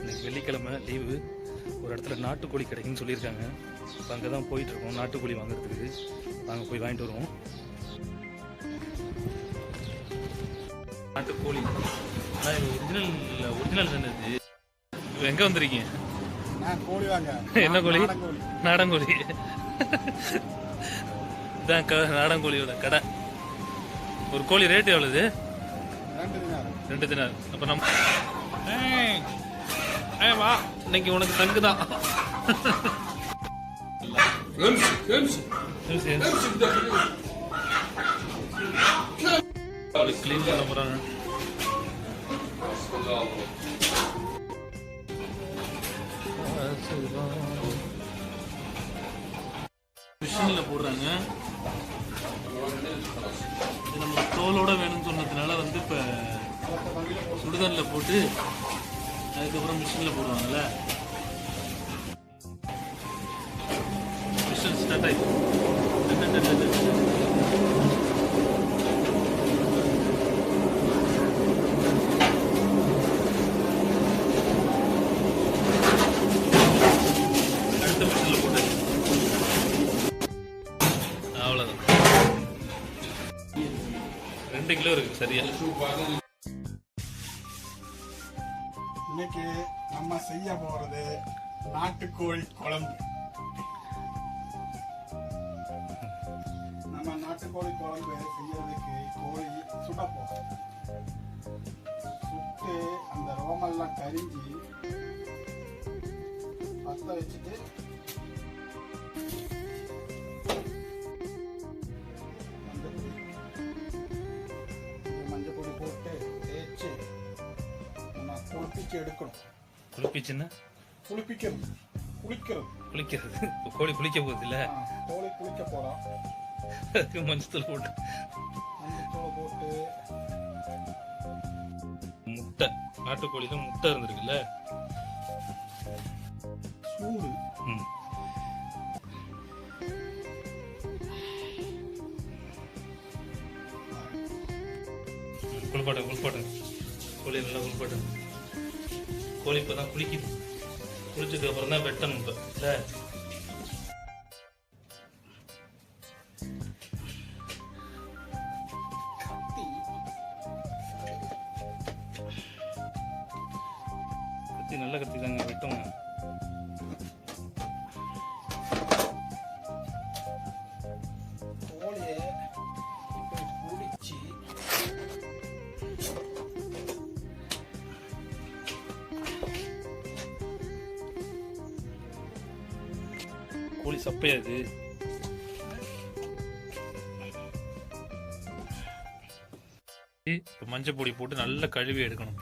இன்னைக்கு வெள்ளிக்கிழமை லீவு. ஒரு இடத்துல நாட்டுக்கோழி கிடைக்குன்னு சொல்லியிருக்காங்க. இப்போ அங்கே தான் போயிட்டுருக்கோம். நாட்டுக்கோழி வாங்குறதுக்கு. நாங்கள் போய் வாங்கிட்டு வருவோம். நாட்டுக்கோழி. ஆனால் இது ஒரிஜினல் ஒரிஜினல் தானே இது? எங்கே வந்திருக்கீங்க? நான் கோழி வாங்க. என்ன கோழி? நாடங்கோழி. இதான் நாடங்கோழியோட கடை. ஒரு கோழி ரேட் எவ்வளவு ரெண்டு தினார். அப்ப நம்ம ஏய் வா. இன்னைக்கு உனக்கு தங்கு தான். கிளீன் பண்ண போறாங்க. மிஷினில் போடுறாங்க. இது நம்ம தோலோட வேணும்னு சொன்னதுனால வந்து இப்போ சுடுதண்ணில் போட்டு அதுக்கப்புறம் மிஷினில் போடுவாங்கல்ல? மிஷின் ஸ்டார்ட் ஆயிடுச்சு. ரெண்டு கிலோ இருக்கு சரியா? இன்னைக்கு நம்ம செய்ய போறது நாட்டுக்கோழி குழம்பு. நம்ம நாட்டுக்கோழி குழம்பு செய்யறதுக்கு கோழி சுட போறோம். சுட்டு அந்த ரோமெல்லாம் கரிஞ்சு பத்த வச்சுட்டு குளிப்பிச்சு எடுக்கணும். குளிப்பிச்சுன்னா? குளிப்பிக்கணும். குளிக்கிறது. குளிக்கிறது. கோழி குளிக்க போகுது இல்ல கோழி குளிக்க போறோம். அதுக்கு மஞ்சத்தூள் போட்டு. மஞ்சத்தூள் போட்டு. முட்டை. நாட்டுக்கோழில முட்டை இருந்திருக்குல்ல? சூடு. குளிப்பாட்டு குளிப்பாட்டு கோழி நல்லா குளிப்பாட்டு கோழி இப்போ தான் குளிக்குது. குளிச்சதுக்கு அப்புறம் தான் வெட்டணும் இப்போ இல்லை? கத்தி நல்ல கத்தி தாங்க. வெட்டுங்க. சப்பையாது. இப்போ மஞ்சள் பொடி போட்டு நல்லா கழுவி எடுக்கணும்.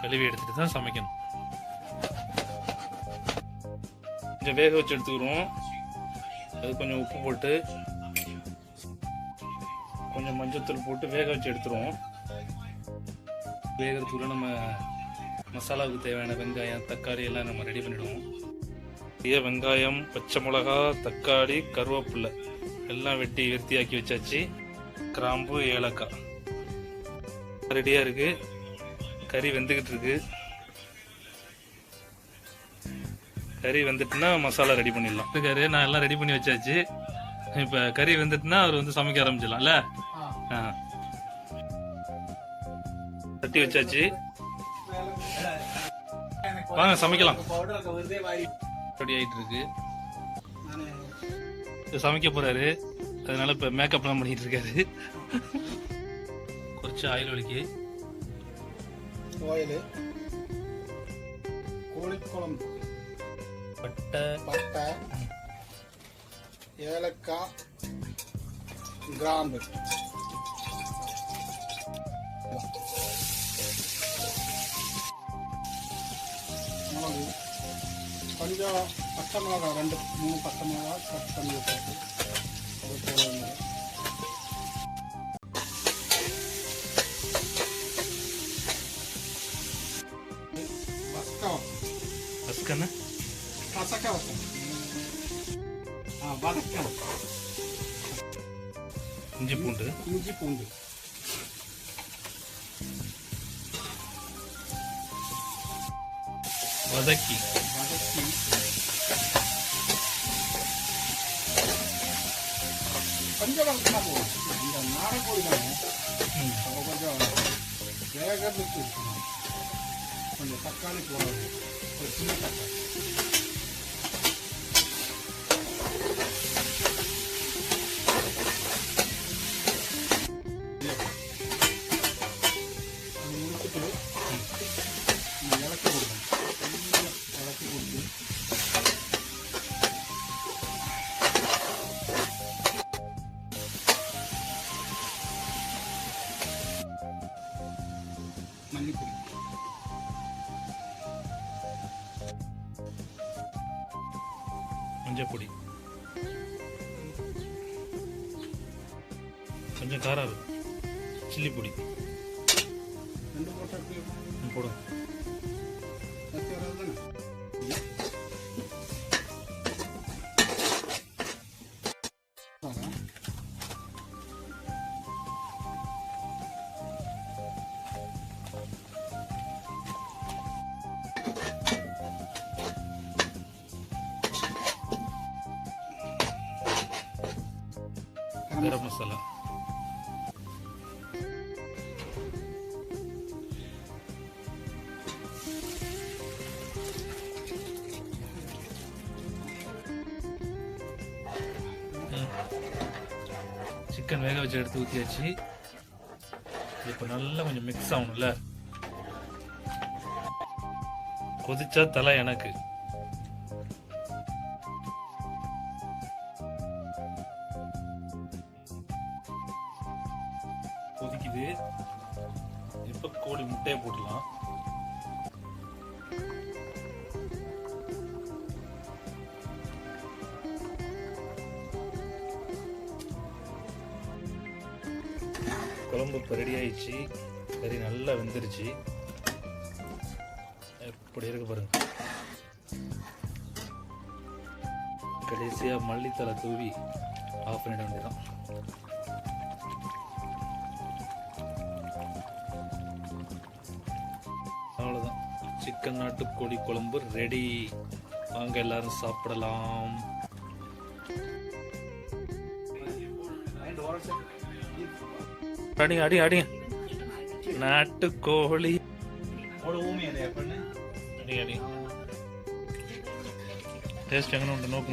கழுவி எடுத்துட்டு தான் சமைக்கணும். கொஞ்சம் வேக வச்சு எடுத்துக்கிறோம். அது கொஞ்சம் உப்பு போட்டு கொஞ்சம் மஞ்சத்தூள் போட்டு வேக வச்சு எடுத்துருவோம். வேகிறதுக்குள்ள நம்ம மசாலாவுக்கு தேவையான வெங்காயம் தக்காளி எல்லாம் நம்ம ரெடி பண்ணிவிடுவோம் பெரிய வெங்காயம் பச்சை மிளகா தக்காளி கருவேப்பில்ல எல்லாம் வெட்டி வெத்தியாக்கி வச்சாச்சு. கிராம்பு ஏலக்காய். ரெடியாக இருக்கு. கறி வெந்துக்கிட்டு இருக்கு. கறி வெந்துட்டுனா மசாலா ரெடி பண்ணிடலாம். கறி நான் எல்லாம் ரெடி பண்ணி வச்சாச்சு. இப்போ கறி வெந்துட்டுனா அவர் வந்து சமைக்க ஆரம்பிச்சிடலாம்ல? ஆ, ஆ. தட்டி வச்சாச்சு. வாங்க சமைக்கலாம். ரெடி ஆயிட்டு இருக்கு சமைக்க போறாரு. அதனால இப்ப மேக்கப்லாம் பண்ணிட்டு இருக்காரு. கொஞ்சம் ஆயில் ஒலிக்கு கோயில் கோழி குழம்பு பட்டை. பட்டை ஏலக்காய் கிராம்பு. கொஞ்சம் பச்சை மிளகா ரெண்டு மூணு பச்சை மிளகா கட் பண்ணி வச்சாச்சு அது போட வேண்டியது. வஸ்கம் ரஸ்கன்னு கசக்க வசம் ஆ வதக்கம் இஞ்சி பூண்டு இஞ்சி பூண்டு வதக்கி வதக்கி கொஞ்சம் வதக்கினா போதும் இந்த நாடகோழி தானே ம். அப்போ கொஞ்சம் வேகத்துக்கு இருக்கணும் கொஞ்சம் தக்காளி போடணும் ஒரு சின்ன தக்காளி மஞ்சள் பொடி கொஞ்சம் காரம் இருக்கு சில்லி பொடி ரெண்டு போட்டு ம், போடும் பச்சை வராது கரம் மசாலா. சிக்கன் வேக வச்சு எடுத்து ஊற்றியாச்சு இப்போ நல்லா கொஞ்சம் மிக்ஸ் ஆகணும்ல. கொதிச்சா தலை எனக்கு. கொதிக்குது இப்போ கோழி முட்டையை போடலாம் குழம்பு இப்போ ரெடி ஆயிடுச்சு. கறி நல்லா வெந்துருச்சு. எப்படி இருக்கு பாருங்க. கடைசியாக மல்லித்தலை தூவி ஆஃப் பண்ணிட வேண்டியதான் சிக்கன் நாட்டுக்கோழி குழம்பு ரெடி வாங்க எல்லாரும் சாப்பிடலாம். அடி அடி அடி. நாட்டுக்கோழி. அடி அடி. టేస్ట్ ఎంగనే ఉంటుంది నోకు